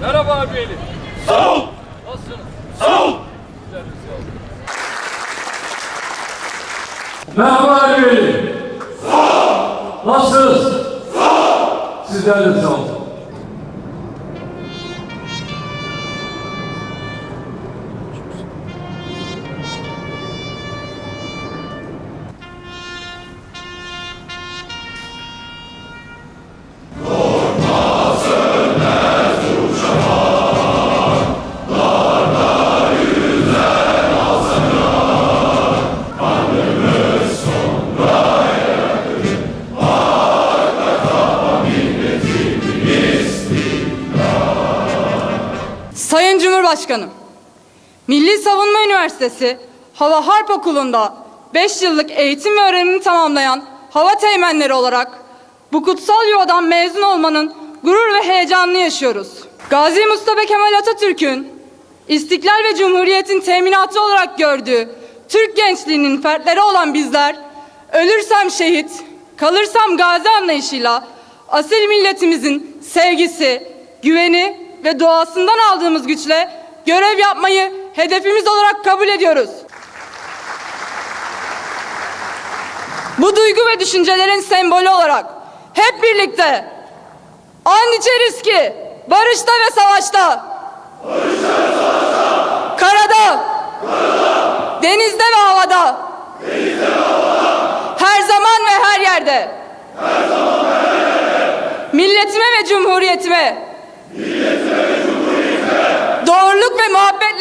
Merhaba abi Eli. Sağ ol. Nasılsınız? Sağ ol. Güzel bir sağ olun. Merhaba Ali Bey. Nasılsınız? Sizler de sağ olun. Cumhurbaşkanım, Milli Savunma Üniversitesi Hava Harp Okulu'nda 5 yıllık eğitim ve öğrenimini tamamlayan hava teğmenleri olarak bu kutsal yuvadan mezun olmanın gurur ve heyecanını yaşıyoruz. Gazi Mustafa Kemal Atatürk'ün İstiklal ve Cumhuriyet'in teminatı olarak gördüğü Türk gençliğinin fertleri olan bizler, ölürsem şehit, kalırsam gazi anlayışıyla asil milletimizin sevgisi, güveni ve doğasından aldığımız güçle görev yapmayı hedefimiz olarak kabul ediyoruz. Bu duygu ve düşüncelerin sembolü olarak hep birlikte and içeriz ki barışta ve savaşta, karada, denizde ve havada, her zaman ve her yerde, milletime ve cumhuriyetime,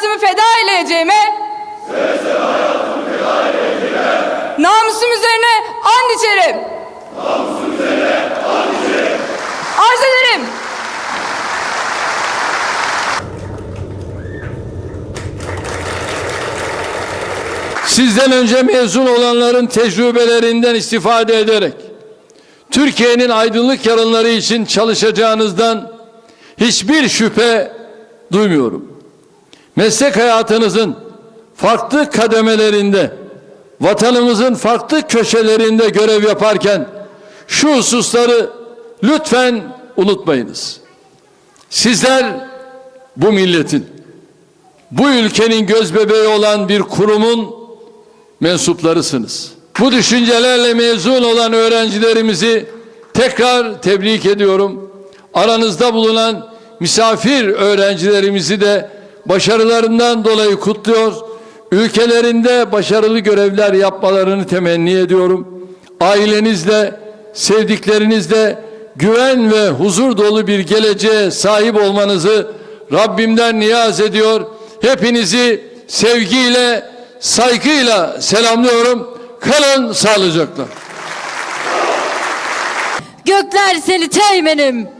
seve hayatımı feda eyleyeceğime namusum üzerine and içerim. Arz ederim. Sizden önce mezun olanların tecrübelerinden istifade ederek Türkiye'nin aydınlık yarınları için çalışacağınızdan hiçbir şüphe duymuyorum. Meslek hayatınızın farklı kademelerinde, vatanımızın farklı köşelerinde görev yaparken şu hususları lütfen unutmayınız. Sizler bu milletin, bu ülkenin göz bebeği olan bir kurumun mensuplarısınız. Bu düşüncelerle mezun olan öğrencilerimizi tekrar tebrik ediyorum. Aranızda bulunan misafir öğrencilerimizi de başarılarından dolayı kutluyor. Ülkelerinde başarılı görevler yapmalarını temenni ediyorum. Ailenizle, sevdiklerinizle güven ve huzur dolu bir geleceğe sahip olmanızı Rabbimden niyaz ediyor. Hepinizi sevgiyle, saygıyla selamlıyorum. Kalın sağlıcakla. Gökler seni teğmenim.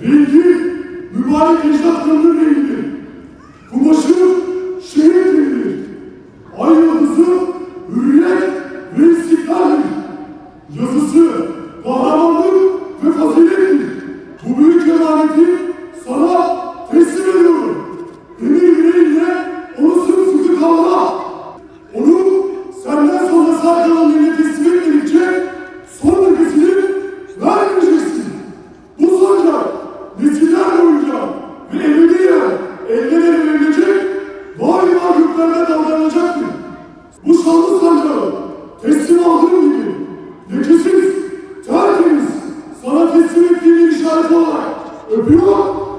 Rengi mübarek ecdat kanının rengidir. Lord, if you